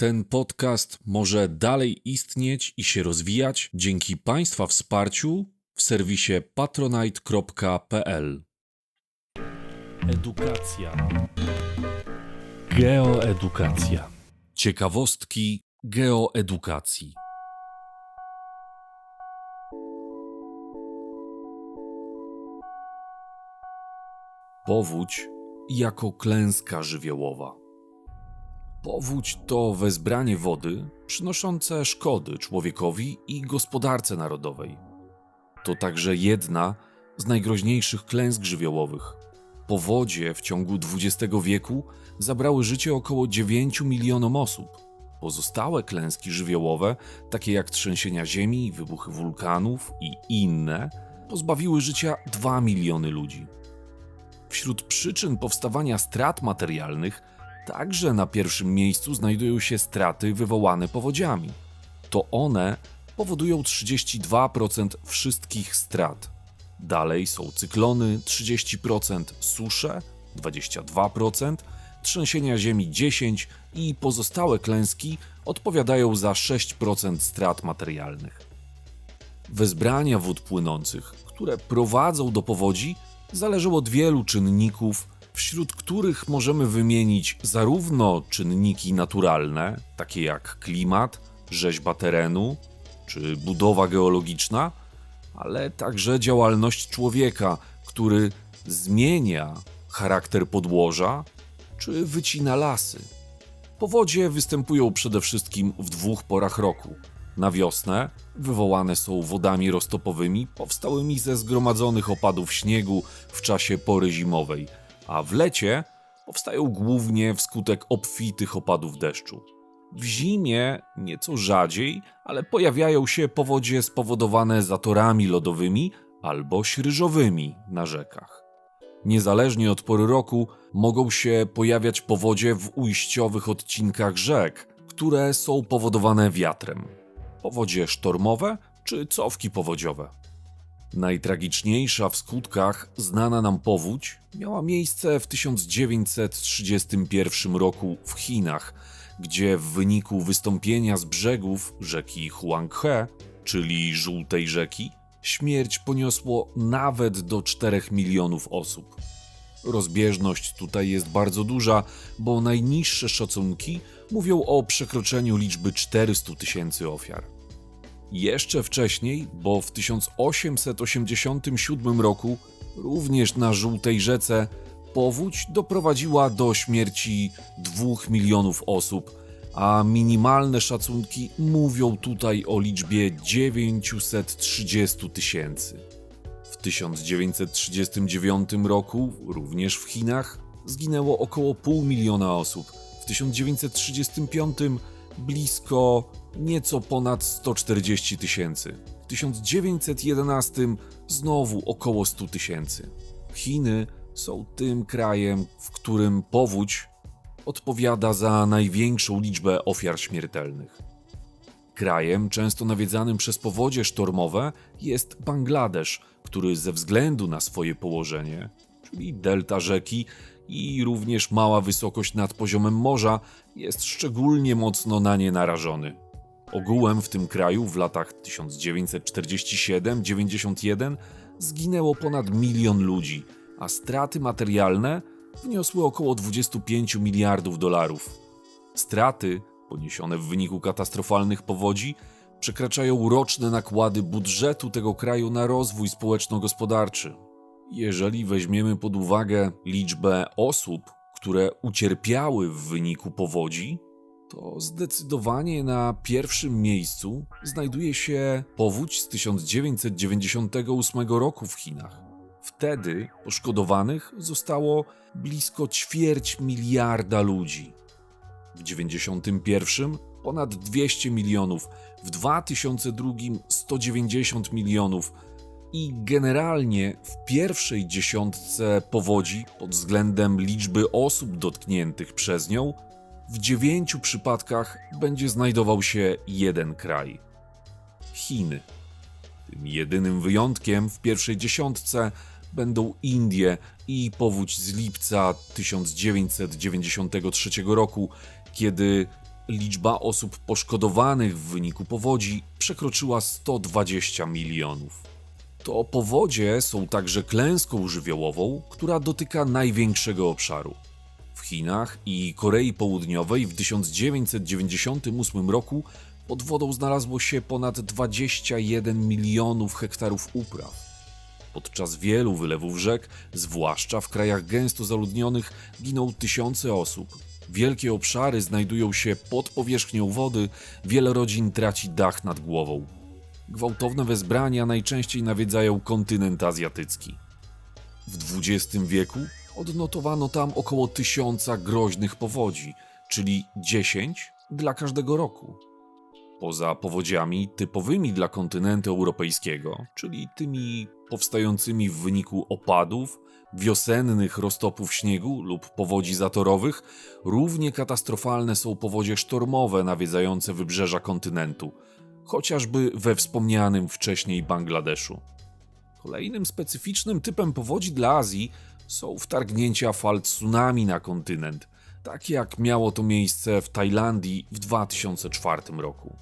Ten podcast może dalej istnieć i się rozwijać dzięki Państwa wsparciu w serwisie patronite.pl. Edukacja. Geoedukacja. Ciekawostki geoedukacji. Powódź jako klęska żywiołowa. Powódź to wezbranie wody przynoszące szkody człowiekowi i gospodarce narodowej. To także jedna z najgroźniejszych klęsk żywiołowych. Powodzie w ciągu XX wieku zabrały życie około 9 milionom osób. Pozostałe klęski żywiołowe, takie jak trzęsienia ziemi, wybuchy wulkanów i inne, pozbawiły życia 2 miliony ludzi. Wśród przyczyn powstawania strat materialnych także na pierwszym miejscu znajdują się straty wywołane powodziami. To one powodują 32% wszystkich strat. Dalej są cyklony 30%, susze 22%, trzęsienia ziemi 10% i pozostałe klęski odpowiadają za 6% strat materialnych. Wezbrania wód płynących, które prowadzą do powodzi, zależą od wielu czynników, wśród których możemy wymienić zarówno czynniki naturalne, takie jak klimat, rzeźba terenu czy budowa geologiczna, ale także działalność człowieka, który zmienia charakter podłoża czy wycina lasy. Powodzie występują przede wszystkim w dwóch porach roku. Na wiosnę wywołane są wodami roztopowymi powstałymi ze zgromadzonych opadów śniegu w czasie pory zimowej, a w lecie powstają głównie wskutek obfitych opadów deszczu. W zimie nieco rzadziej, ale pojawiają się powodzie spowodowane zatorami lodowymi albo śryżowymi na rzekach. Niezależnie od pory roku mogą się pojawiać powodzie w ujściowych odcinkach rzek, które są powodowane wiatrem. Powodzie sztormowe czy cofki powodziowe. Najtragiczniejsza w skutkach znana nam powódź miała miejsce w 1931 roku w Chinach, gdzie w wyniku wystąpienia z brzegów rzeki Huanghe, czyli Żółtej Rzeki, śmierć poniosło nawet do 4 milionów osób. Rozbieżność tutaj jest bardzo duża, bo najniższe szacunki mówią o przekroczeniu liczby 400 tysięcy ofiar. Jeszcze wcześniej, bo w 1887 roku, również na Żółtej Rzece, powódź doprowadziła do śmierci 2 milionów osób, a minimalne szacunki mówią tutaj o liczbie 930 tysięcy. W 1939 roku, również w Chinach, zginęło około pół miliona osób. W 1935 blisko nieco ponad 140 tysięcy. W 1911 znowu około 100 tysięcy. Chiny są tym krajem, w którym powódź odpowiada za największą liczbę ofiar śmiertelnych. Krajem często nawiedzanym przez powodzie sztormowe jest Bangladesz, który ze względu na swoje położenie, czyli delta rzeki i również mała wysokość nad poziomem morza, jest szczególnie mocno na nie narażony. Ogółem w tym kraju w latach 1947-91 zginęło ponad milion ludzi, a straty materialne wyniosły około 25 miliardów dolarów. Straty poniesione w wyniku katastrofalnych powodzi przekraczają roczne nakłady budżetu tego kraju na rozwój społeczno-gospodarczy. Jeżeli weźmiemy pod uwagę liczbę osób, które ucierpiały w wyniku powodzi, to zdecydowanie na pierwszym miejscu znajduje się powódź z 1998 roku w Chinach. Wtedy poszkodowanych zostało blisko ćwierć miliarda ludzi. W 1991 ponad 200 milionów, w 2002 190 milionów i generalnie w pierwszej dziesiątce powodzi pod względem liczby osób dotkniętych przez nią w dziewięciu przypadkach będzie znajdował się jeden kraj Chiny. Tym jedynym wyjątkiem w pierwszej dziesiątce będą Indie i powódź z lipca 1993 roku, kiedy liczba osób poszkodowanych w wyniku powodzi przekroczyła 120 milionów. To powodzie są także klęską żywiołową, która dotyka największego obszaru. W Chinach i Korei Południowej w 1998 roku pod wodą znalazło się ponad 21 milionów hektarów upraw. Podczas wielu wylewów rzek, zwłaszcza w krajach gęsto zaludnionych, giną tysiące osób. Wielkie obszary znajdują się pod powierzchnią wody, wiele rodzin traci dach nad głową. Gwałtowne wezbrania najczęściej nawiedzają kontynent azjatycki. W XX wieku odnotowano tam około tysiąca groźnych powodzi, czyli 10 dla każdego roku. Poza powodziami typowymi dla kontynentu europejskiego, czyli tymi powstającymi w wyniku opadów, wiosennych roztopów śniegu lub powodzi zatorowych, równie katastrofalne są powodzie sztormowe nawiedzające wybrzeża kontynentu, chociażby we wspomnianym wcześniej Bangladeszu. Kolejnym specyficznym typem powodzi dla Azji są wtargnięcia fal tsunami na kontynent, tak jak miało to miejsce w Tajlandii w 2004 roku.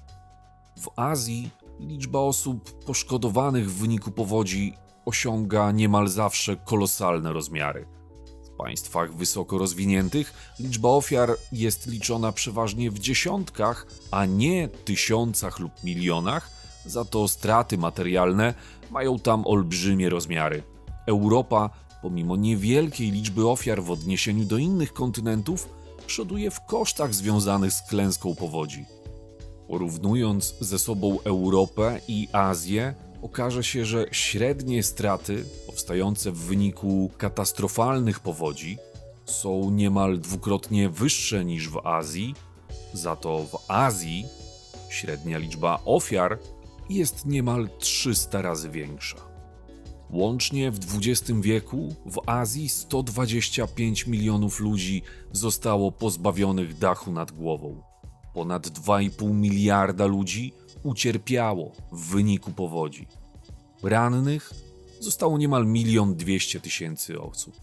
W Azji liczba osób poszkodowanych w wyniku powodzi osiąga niemal zawsze kolosalne rozmiary. Państwach wysoko rozwiniętych liczba ofiar jest liczona przeważnie w dziesiątkach, a nie tysiącach lub milionach, za to straty materialne mają tam olbrzymie rozmiary. Europa, pomimo niewielkiej liczby ofiar w odniesieniu do innych kontynentów, przoduje w kosztach związanych z klęską powodzi. Porównując ze sobą Europę i Azję, okaże się, że średnie straty powstające w wyniku katastrofalnych powodzi są niemal dwukrotnie wyższe niż w Azji, za to w Azji średnia liczba ofiar jest niemal 300 razy większa. Łącznie w XX wieku w Azji 125 milionów ludzi zostało pozbawionych dachu nad głową. Ponad 2,5 miliarda ludzi ucierpiało w wyniku powodzi. Rannych zostało niemal milion dwieście tysięcy osób,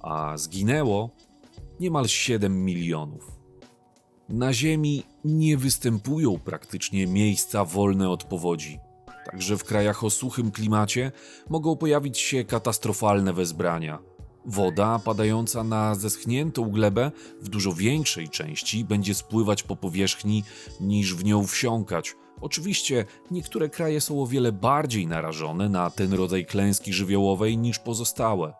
a zginęło niemal 7 milionów. Na Ziemi nie występują praktycznie miejsca wolne od powodzi. Także w krajach o suchym klimacie mogą pojawić się katastrofalne wezbrania. Woda padająca na zeschniętą glebę w dużo większej części będzie spływać po powierzchni niż w nią wsiąkać. Oczywiście niektóre kraje są o wiele bardziej narażone na ten rodzaj klęski żywiołowej niż pozostałe.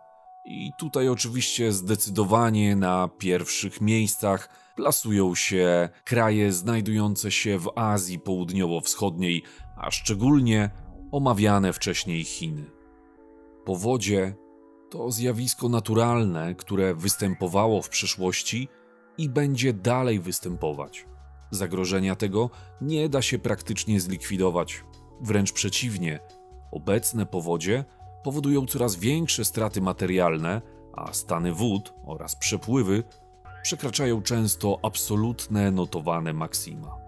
I tutaj oczywiście zdecydowanie na pierwszych miejscach plasują się kraje znajdujące się w Azji Południowo-Wschodniej, a szczególnie omawiane wcześniej Chiny. Powodzie to zjawisko naturalne, które występowało w przeszłości i będzie dalej występować. Zagrożenia tego nie da się praktycznie zlikwidować. Wręcz przeciwnie, obecne powodzie powodują coraz większe straty materialne, a stany wód oraz przepływy przekraczają często absolutne notowane maksima.